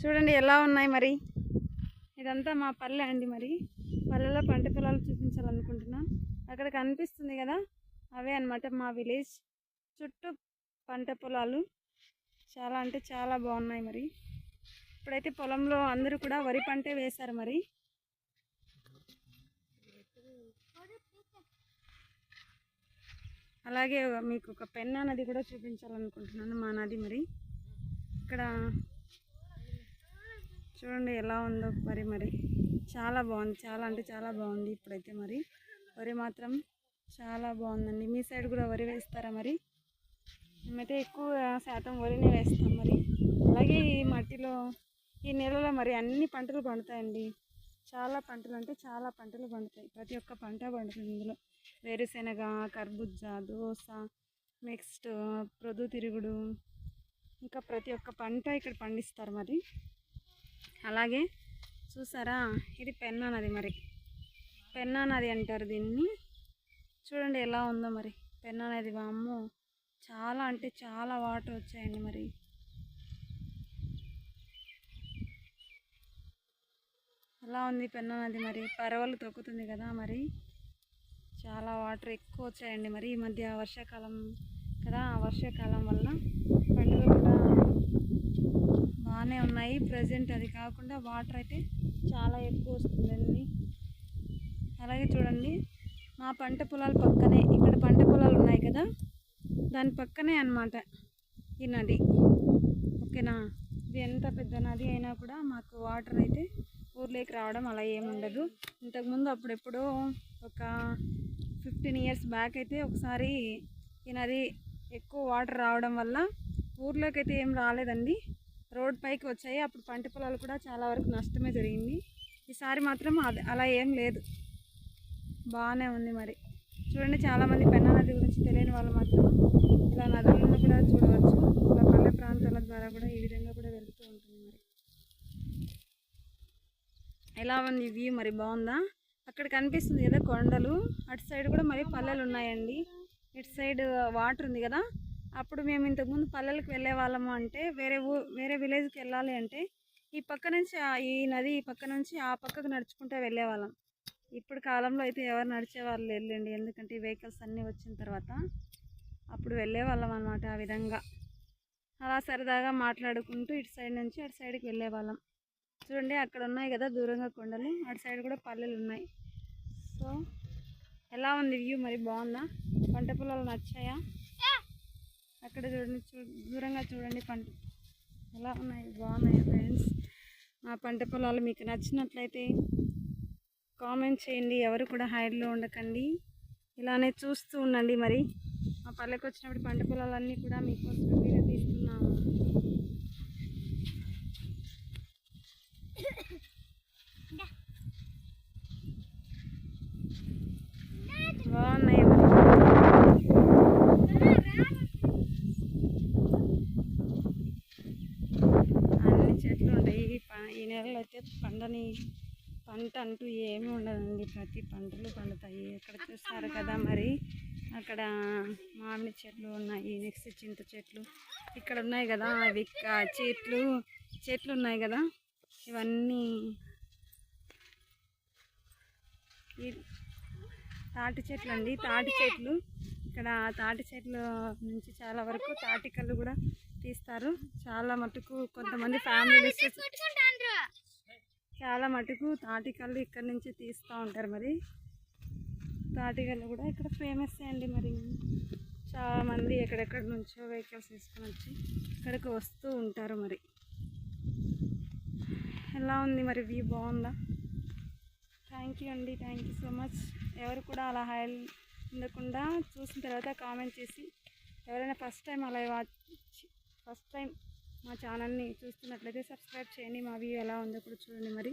చూడండి ఎలా ఉన్నాయి మరి? ఇదంతా మా పల్లె అండి మరి. పల్లెలో పంట పొలాలు చూపించాలనుకుంటున్నాం. అక్కడ కనిపిస్తుంది కదా? అవే అన్నమాట మా విలేజ్. చుట్టూ పంట పొలాలు. చాలా అంటే చాలా బాగున్నాయి మరి. ఇప్పుడైతే పొలంలో అందరూ కూడా వరి పంటే వేశారు మరి. అలాగే మీకు ఒక పెన్నా నది కూడా చూపించాలనుకుంటున్నాను మా నది మరి. ఇక్కడ చూడండి ఎలా ఉందో మరి మరి. చాలా బాగుంది. చాలా అంటే చాలా బాగుంది ఇప్పుడైతే మరి. వరి మాత్రం చాలా బాగుందండి. మీ సైడ్ కూడా వరి వేస్తారా మరి? మేమైతే ఎక్కువ శాతం వరిని వేస్తాం మరి. అలాగే ఈ మట్టిలో ఈ నెలలో మరి అన్ని పంటలు పండుతాయండి. చాలా పంటలు అంటే చాలా పంటలు పండుతాయి. ప్రతి ఒక్క పంట పండుతుంది ఇందులో. వేరుశెనగ కర్బూజా దోస నెక్స్ట్ ప్రొద్దుతిరుగుడు. ఇంకా ప్రతి ఒక్క పంట ఇక్కడ పండిస్తారు మరి. అలాగే చూసారా? ఇది పెన్నా నది మరి. పెన్నా నది అంటారు దీన్ని. చూడండి ఎలా ఉందో మరి. పెన్నా నది వామ్మో. చాలా అంటే చాలా వాటర్ వచ్చాయండి మరి. ఎలా ఉంది పెన్నా నది మరి. పరవలు తొక్కుతుంది కదా మరి. చాలా వాటర్ ఎక్కువ వచ్చాయండి మరి ఈ మధ్య వర్షాకాలం కదా. ఆ వర్షాకాలం వల్ల పంటలు కూడా బాగానే ఉన్నాయి. ప్రజెంట్ అది కాకుండా వాటర్ అయితే చాలా ఎక్కువ వస్తుందండి. అలాగే చూడండి మా పంట పొలాల పక్కనే ఇక్కడ పంట పొలాలు ఉన్నాయి కదా? దాని పక్కనే అన్నమాట ఈ నది. ఓకేనా? ఇది ఎంత పెద్ద నది అయినా కూడా మాకు వాటర్ అయితే ఊర్లోకి రావడం అలా ఏముండదు ఇంతకుముందు అప్పుడెప్పుడో ఒక ఫిఫ్టీన్ ఇయర్స్ బ్యాక్ అయితే ఒకసారి ఈ నది ఎక్కువ వాటర్ రావడం వల్ల ఊర్లోకి అయితే ఏం రాలేదండి. రోడ్ పైకి వచ్చాయి. అప్పుడు పంట పొలాలు కూడా చాలా వరకు నష్టమే జరిగింది. ఈసారి మాత్రం అలా ఏం లేదు. బాగానే ఉంది మరి. చూడండి చాలామంది పెన్నా నది గురించి తెలియని వాళ్ళు మాత్రం ఇలా నదులను కూడా చూడవచ్చు. ఇలా పల్లె ప్రాంతాల ద్వారా కూడా ఈ విధంగా కూడా వెళ్తూ ఉంటుంది మరి. ఎలా ఉంది వ్యూ మరి? బాగుందా? అక్కడ కనిపిస్తుంది కదా కొండలు. అటు సైడ్ కూడా మరి పల్లెలు ఉన్నాయండి. ఇటు సైడ్ వాటర్ ఉంది కదా. అప్పుడు మేము ఇంతకుముందు పల్లెలకు వెళ్ళే వాళ్ళము అంటే వేరే ఊ వేరే విలేజ్కి వెళ్ళాలి అంటే ఈ పక్క నుంచి ఈ నది ఈ పక్క నుంచి ఆ పక్కకు నడుచుకుంటూ వెళ్ళే వాళ్ళం ఇప్పుడు కాలంలో అయితే ఎవరు నడిచే వాళ్ళు వెళ్ళండి ఎందుకంటే ఈ వెహికల్స్ అన్నీ వచ్చిన తర్వాత అప్పుడు వెళ్ళే వాళ్ళం అనమాట ఆ విధంగా. అలా సరదాగా మాట్లాడుకుంటూ ఇటు సైడ్ నుంచి అటు సైడ్కి వెళ్ళే వాళ్ళం చూడండి అక్కడ ఉన్నాయి కదా దూరంగా కొండలు. అటు సైడ్ కూడా పల్లెలు ఉన్నాయి. సో ఎలా ఉంది వ్యూ మరి? బాగుందా? పంట పొలాలు నచ్చాయా? అక్కడ చూడండి చూ దూరంగా చూడండి పంట. ఎలా ఉన్నాయి? బాగున్నాయి ఫ్రెండ్స్ మా పంట పొలాలు మీకు నచ్చినట్లయితే కామెంట్ చేయండి. ఎవరు కూడా హైడ్లో ఉండకండి. ఇలానే చూస్తూ ఉండండి మరి. మా పల్లెకి వచ్చినప్పుడు పంట పొలాలన్నీ కూడా మీకోసం వీడియో తీస్తున్నాము బాగున్నాయి మరి అన్ని చెట్లు ఉంటాయి ఈ ప ఈ నెలలు అయితే పండని పంట అంటూ ఏమి ఉండదండి. ప్రతి పంటలు పండుతాయి. ఇక్కడ చూస్తారు కదా మరి? అక్కడ మామిడి చెట్లు ఉన్నాయి నెక్స్ట్ చింత చెట్లు ఇక్కడ ఉన్నాయి కదా. అవి చెట్లు చెట్లు ఉన్నాయి కదా. ఇవన్నీ తాటి చెట్లు అండి. తాటి చెట్లు. ఇక్కడ తాటి చెట్ల నుంచి చాలా వరకు తాటికల్లు కూడా తీస్తారు. చాలా మటుకు కొంతమంది ఫ్యామిలీస్ చాలా మటుకు తాటికల్లు ఇక్కడ నుంచి తీస్తూ ఉంటారు మరి. తాటికల్లు కూడా ఇక్కడ ఫేమస్ అండి మరి. చాలామంది ఎక్కడెక్కడ నుంచో వెహికల్స్ తీసుకొని వచ్చి ఇక్కడికి వస్తూ ఉంటారు మరి. ఎలా ఉంది మరి వ్యూ బాగుందా? థ్యాంక్ యూ అండి థ్యాంక్ యూ సో మచ్ ఎవరు కూడా అలా హై ఉండకుండా చూసిన తర్వాత కామెంట్ చేసి ఎవరైనా ఫస్ట్ టైం అలా వాచ్ ఫస్ట్ టైం మా ఛానల్ని చూస్తున్నట్లయితే సబ్స్క్రైబ్ చేయండి. మా వ్యూ ఎలా ఉందో కూడా చూడండి మరి.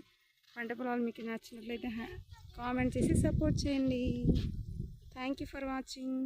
పంట పొలాలు మీకు నచ్చినట్లయితే కామెంట్ చేసి సపోర్ట్ చేయండి. Thank you for watching